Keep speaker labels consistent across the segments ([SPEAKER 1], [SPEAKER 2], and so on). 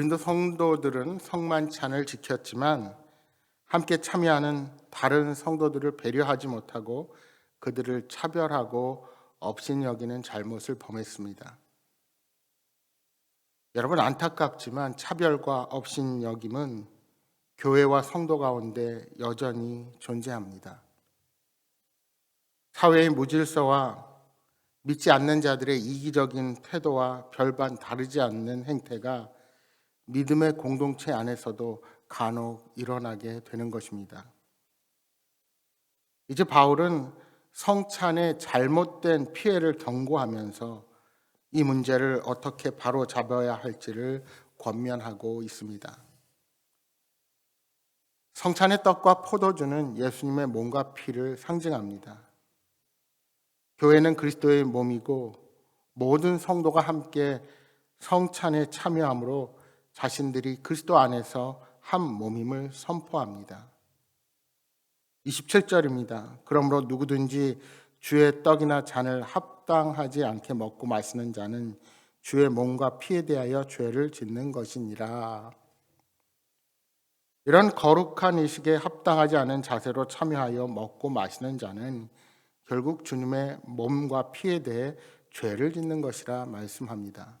[SPEAKER 1] 고린도 성도들은 성만찬을 지켰지만 함께 참여하는 다른 성도들을 배려하지 못하고 그들을 차별하고 업신여기는 잘못을 범했습니다. 여러분 안타깝지만 차별과 업신여김은 교회와 성도 가운데 여전히 존재합니다. 사회의 무질서와 믿지 않는 자들의 이기적인 태도와 별반 다르지 않는 행태가 믿음의 공동체 안에서도 간혹 일어나게 되는 것입니다. 이제 바울은 성찬의 잘못된 피해를 경고하면서 이 문제를 어떻게 바로 잡아야 할지를 권면하고 있습니다. 성찬의 떡과 포도주는 예수님의 몸과 피를 상징합니다. 교회는 그리스도의 몸이고 모든 성도가 함께 성찬에 참여함으로 자신들이 그리스도 안에서 한 몸임을 선포합니다. 27절입니다. 그러므로 누구든지 주의 떡이나 잔을 합당하지 않게 먹고 마시는 자는 주의 몸과 피에 대하여 죄를 짓는 것이니라. 이런 거룩한 의식에 합당하지 않은 자세로 참여하여 먹고 마시는 자는 결국 주님의 몸과 피에 대해 죄를 짓는 것이라 말씀합니다.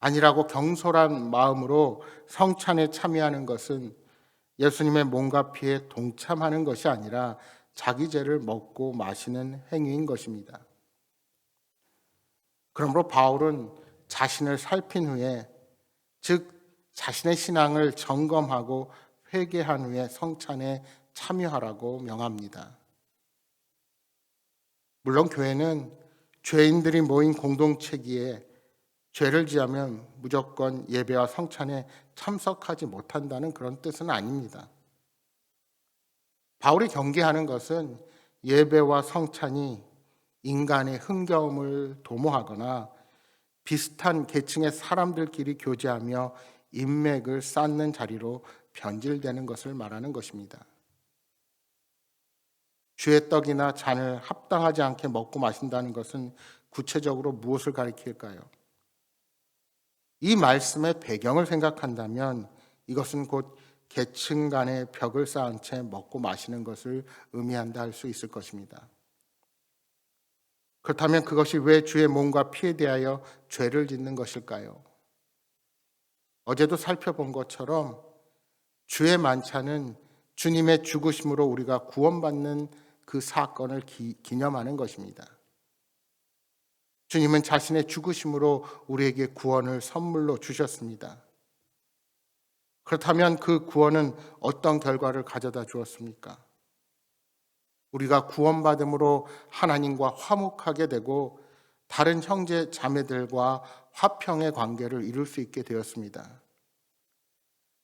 [SPEAKER 1] 아니라고 경솔한 마음으로 성찬에 참여하는 것은 예수님의 몸과 피에 동참하는 것이 아니라 자기 죄를 먹고 마시는 행위인 것입니다. 그러므로 바울은 자신을 살핀 후에 즉 자신의 신앙을 점검하고 회개한 후에 성찬에 참여하라고 명합니다. 물론 교회는 죄인들이 모인 공동체기에 죄를 지하면 무조건 예배와 성찬에 참석하지 못한다는 그런 뜻은 아닙니다. 바울이 경계하는 것은 예배와 성찬이 인간의 흥겨움을 도모하거나 비슷한 계층의 사람들끼리 교제하며 인맥을 쌓는 자리로 변질되는 것을 말하는 것입니다. 주의 떡이나 잔을 합당하지 않게 먹고 마신다는 것은 구체적으로 무엇을 가리킬까요? 이 말씀의 배경을 생각한다면 이것은 곧 계층 간의 벽을 쌓은 채 먹고 마시는 것을 의미한다 할 수 있을 것입니다. 그렇다면 그것이 왜 주의 몸과 피에 대하여 죄를 짓는 것일까요? 어제도 살펴본 것처럼 주의 만찬은 주님의 죽으심으로 우리가 구원받는 그 사건을 기, 념하는 것입니다. 주님은 자신의 죽으심으로 우리에게 구원을 선물로 주셨습니다. 그렇다면 그 구원은 어떤 결과를 가져다 주었습니까? 우리가 구원받음으로 하나님과 화목하게 되고 다른 형제 자매들과 화평의 관계를 이룰 수 있게 되었습니다.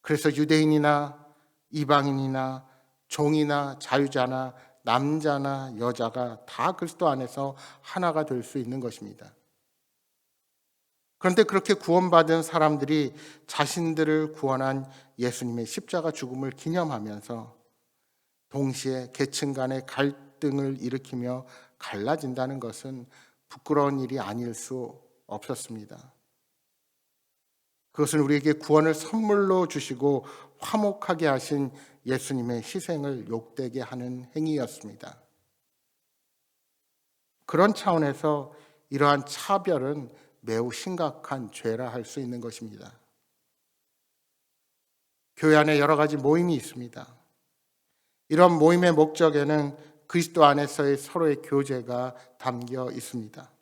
[SPEAKER 1] 그래서 유대인이나 이방인이나 종이나 자유자나 남자나 여자가 다 그리스도 안에서 하나가 될 수 있는 것입니다. 그런데 그렇게 구원받은 사람들이 자신들을 구원한 예수님의 십자가 죽음을 기념하면서 동시에 계층 간의 갈등을 일으키며 갈라진다는 것은 부끄러운 일이 아닐 수 없었습니다. 그것은 우리에게 구원을 선물로 주시고 화목하게 하신 예수님의 희생을 욕되게 하는 행위였습니다. 그런 차원에서 이러한 차별은 매우 심각한 죄라 할 수 있는 것입니다. 교회 안에 여러 가지 모임이 있습니다. 이런 모임의 목적에는 그리스도 안에서의 서로의 교제가 담겨 있습니다.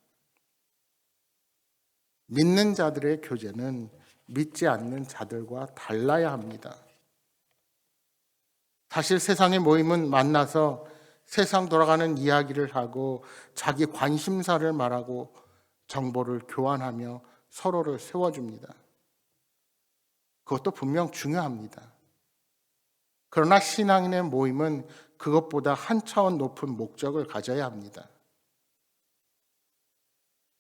[SPEAKER 1] 믿는 자들의 교제는 믿지 않는 자들과 달라야 합니다. 사실 세상의 모임은 만나서 세상 돌아가는 이야기를 하고 자기 관심사를 말하고 정보를 교환하며 서로를 세워줍니다. 그것도 분명 중요합니다. 그러나 신앙인의 모임은 그것보다 한 차원 높은 목적을 가져야 합니다.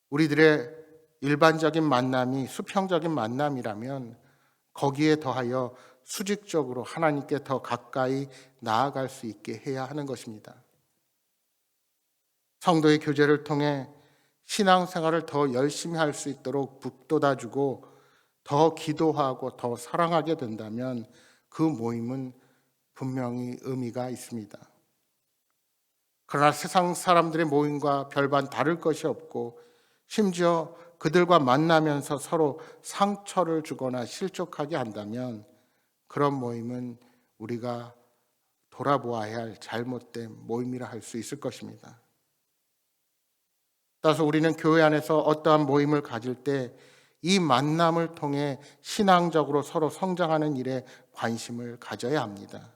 [SPEAKER 1] 우리들의 일반적인 만남이 수평적인 만남이라면 거기에 더하여 수직적으로 하나님께 더 가까이 나아갈 수 있게 해야 하는 것입니다. 성도의 교제를 통해 신앙생활을 더 열심히 할 수 있도록 북돋아주고 더 기도하고 더 사랑하게 된다면 그 모임은 분명히 의미가 있습니다. 그러나 세상 사람들의 모임과 별반 다를 것이 없고 심지어 그들과 만나면서 서로 상처를 주거나 실족하게 한다면 그런 모임은 우리가 돌아보아야 할 잘못된 모임이라 할 수 있을 것입니다. 따라서 우리는 교회 안에서 어떠한 모임을 가질 때 이 만남을 통해 신앙적으로 서로 성장하는 일에 관심을 가져야 합니다.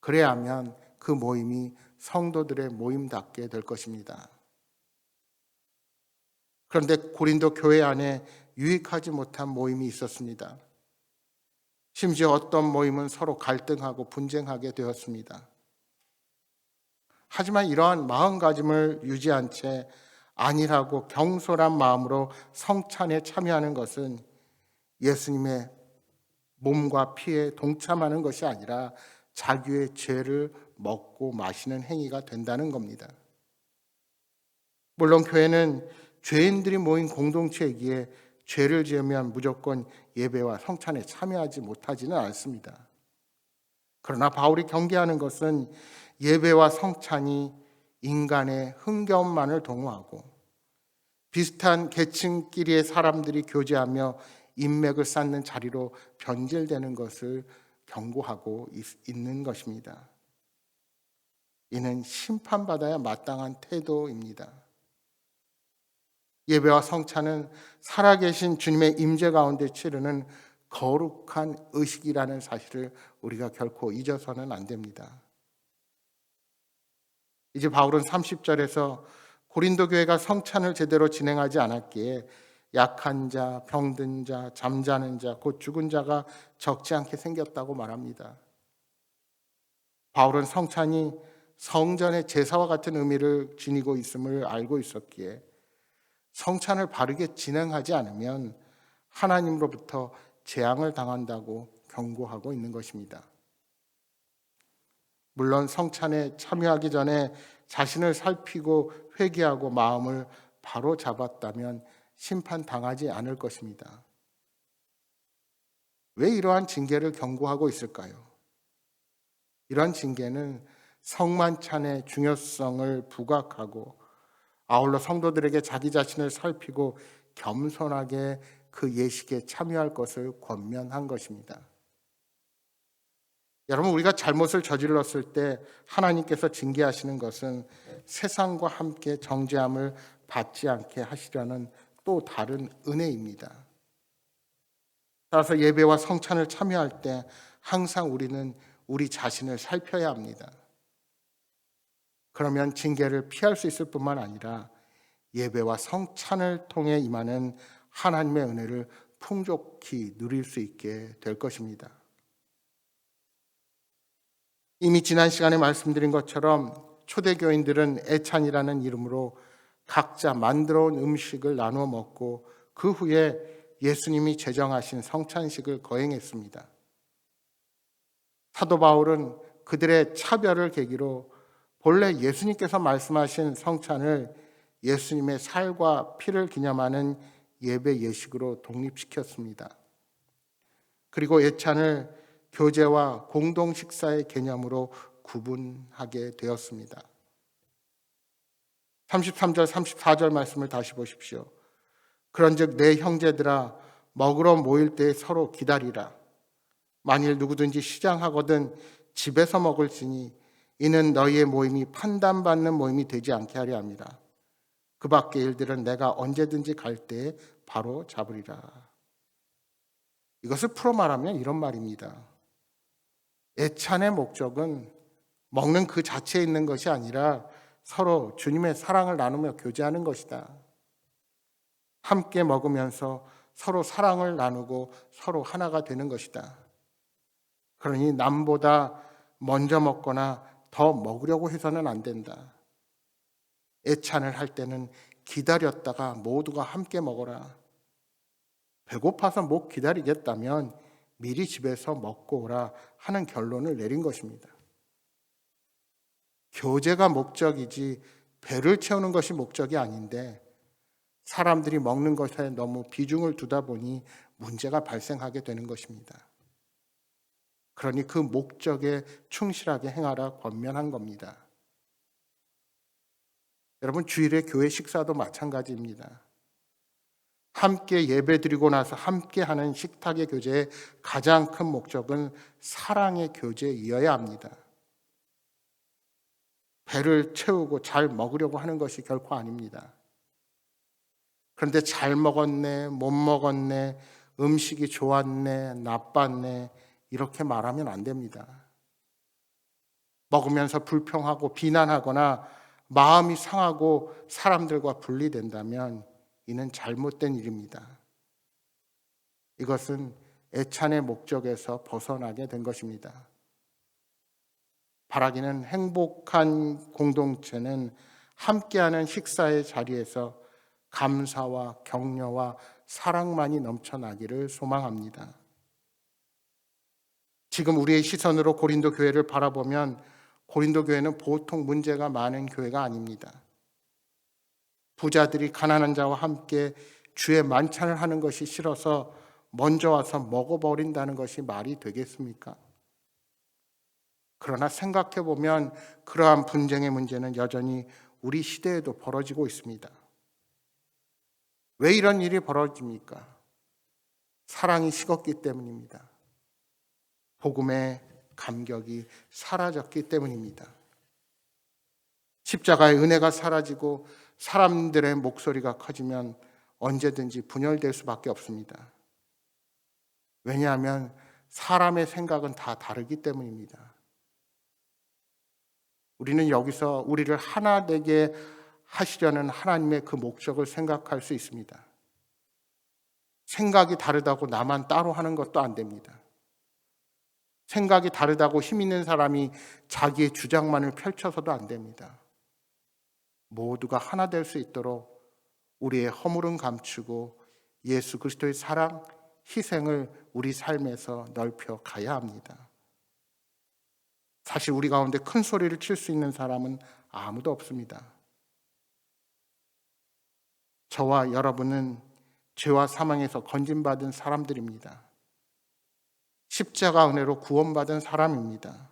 [SPEAKER 1] 그래야 하면 그 모임이 성도들의 모임답게 될 것입니다. 그런데 고린도 교회 안에 유익하지 못한 모임이 있었습니다. 심지어 어떤 모임은 서로 갈등하고 분쟁하게 되었습니다. 하지만 이러한 마음가짐을 유지한 채 안일하고 경솔한 마음으로 성찬에 참여하는 것은 예수님의 몸과 피에 동참하는 것이 아니라 자기의 죄를 먹고 마시는 행위가 된다는 겁니다. 물론 교회는 죄인들이 모인 공동체이기에 죄를 지으면 무조건 예배와 성찬에 참여하지 못하지는 않습니다. 그러나 바울이 경계하는 것은 예배와 성찬이 인간의 흥겨움만을 동호하고 비슷한 계층끼리의 사람들이 교제하며 인맥을 쌓는 자리로 변질되는 것을 경고하고 있는 것입니다. 이는 심판받아야 마땅한 태도입니다. 예배와 성찬은 살아계신 주님의 임재 가운데 치르는 거룩한 의식이라는 사실을 우리가 결코 잊어서는 안 됩니다. 이제 바울은 30절에서 고린도 교회가 성찬을 제대로 진행하지 않았기에 약한 자, 병든 자, 잠자는 자, 곧 죽은 자가 적지 않게 생겼다고 말합니다. 바울은 성찬이 성전의 제사와 같은 의미를 지니고 있음을 알고 있었기에 성찬을 바르게 진행하지 않으면 하나님으로부터 재앙을 당한다고 경고하고 있는 것입니다. 물론 성찬에 참여하기 전에 자신을 살피고 회개하고 마음을 바로 잡았다면 심판 당하지 않을 것입니다. 왜 이러한 징계를 경고하고 있을까요? 이러한 징계는 성만찬의 중요성을 부각하고 아울러 성도들에게 자기 자신을 살피고 겸손하게 그 예식에 참여할 것을 권면한 것입니다. 여러분, 우리가 잘못을 저질렀을 때 하나님께서 징계하시는 것은 세상과 함께 정죄함을 받지 않게 하시려는 또 다른 은혜입니다. 따라서 예배와 성찬을 참여할 때 항상 우리는 우리 자신을 살펴야 합니다. 그러면 징계를 피할 수 있을 뿐만 아니라 예배와 성찬을 통해 임하는 하나님의 은혜를 풍족히 누릴 수 있게 될 것입니다. 이미 지난 시간에 말씀드린 것처럼 초대교인들은 애찬이라는 이름으로 각자 만들어 온 음식을 나누어 먹고 그 후에 예수님이 제정하신 성찬식을 거행했습니다. 사도 바울은 그들의 차별을 계기로 본래 예수님께서 말씀하신 성찬을 예수님의 살과 피를 기념하는 예배 예식으로 독립시켰습니다. 그리고 예찬을 교제와 공동 식사의 개념으로 구분하게 되었습니다. 33절, 34절 말씀을 다시 보십시오. 그런즉 내 형제들아 먹으러 모일 때 서로 기다리라. 만일 누구든지 시장하거든 집에서 먹을지니 이는 너희의 모임이 판단받는 모임이 되지 않게 하려 합니다. 그 밖의 일들은 내가 언제든지 갈때 바로 잡으리라. 이것을 풀어 말하면 이런 말입니다. 애찬의 목적은 먹는 그 자체에 있는 것이 아니라 서로 주님의 사랑을 나누며 교제하는 것이다. 함께 먹으면서 서로 사랑을 나누고 서로 하나가 되는 것이다. 그러니 남보다 먼저 먹거나 더 먹으려고 해서는 안 된다. 애찬을 할 때는 기다렸다가 모두가 함께 먹어라. 배고파서 못 기다리겠다면 미리 집에서 먹고 오라 하는 결론을 내린 것입니다. 교제가 목적이지 배를 채우는 것이 목적이 아닌데 사람들이 먹는 것에 너무 비중을 두다 보니 문제가 발생하게 되는 것입니다. 그러니 그 목적에 충실하게 행하라 권면한 겁니다. 여러분 주일에 교회 식사도 마찬가지입니다. 함께 예배드리고 나서 함께 하는 식탁의 교제의 가장 큰 목적은 사랑의 교제이어야 합니다. 배를 채우고 잘 먹으려고 하는 것이 결코 아닙니다. 그런데 잘 먹었네, 못 먹었네, 음식이 좋았네, 나빴네, 이렇게 말하면 안 됩니다. 먹으면서 불평하고 비난하거나 마음이 상하고 사람들과 분리된다면 이는 잘못된 일입니다. 이것은 애찬의 목적에서 벗어나게 된 것입니다. 바라기는 행복한 공동체는 함께하는 식사의 자리에서 감사와 격려와 사랑만이 넘쳐나기를 소망합니다. 지금 우리의 시선으로 고린도 교회를 바라보면 고린도 교회는 보통 문제가 많은 교회가 아닙니다. 부자들이 가난한 자와 함께 주의 만찬을 하는 것이 싫어서 먼저 와서 먹어버린다는 것이 말이 되겠습니까? 그러나 생각해 보면 그러한 분쟁의 문제는 여전히 우리 시대에도 벌어지고 있습니다. 왜 이런 일이 벌어집니까? 사랑이 식었기 때문입니다. 복음의 감격이 사라졌기 때문입니다. 십자가의 은혜가 사라지고 사람들의 목소리가 커지면 언제든지 분열될 수밖에 없습니다. 왜냐하면 사람의 생각은 다 다르기 때문입니다. 우리는 여기서 우리를 하나 되게 하시려는 하나님의 그 목적을 생각할 수 있습니다. 생각이 다르다고 나만 따로 하는 것도 안 됩니다. 생각이 다르다고 힘 있는 사람이 자기의 주장만을 펼쳐서도 안 됩니다. 모두가 하나 될 수 있도록 우리의 허물은 감추고 예수 그리스도의 사랑, 희생을 우리 삶에서 넓혀 가야 합니다. 사실 우리 가운데 큰 소리를 칠 수 있는 사람은 아무도 없습니다. 저와 여러분은 죄와 사망에서 건진받은 사람들입니다. 십자가 은혜로 구원받은 사람입니다.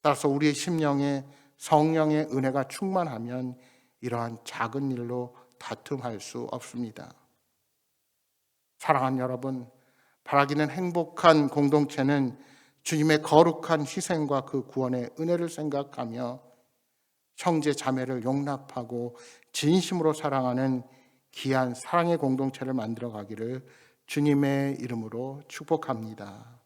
[SPEAKER 1] 따라서 우리의 심령에 성령의 은혜가 충만하면 이러한 작은 일로 다툼할 수 없습니다. 사랑하는 여러분, 바라기는 행복한 공동체는 주님의 거룩한 희생과 그 구원의 은혜를 생각하며 형제 자매를 용납하고 진심으로 사랑하는 귀한 사랑의 공동체를 만들어 가기를 주님의 이름으로 축복합니다.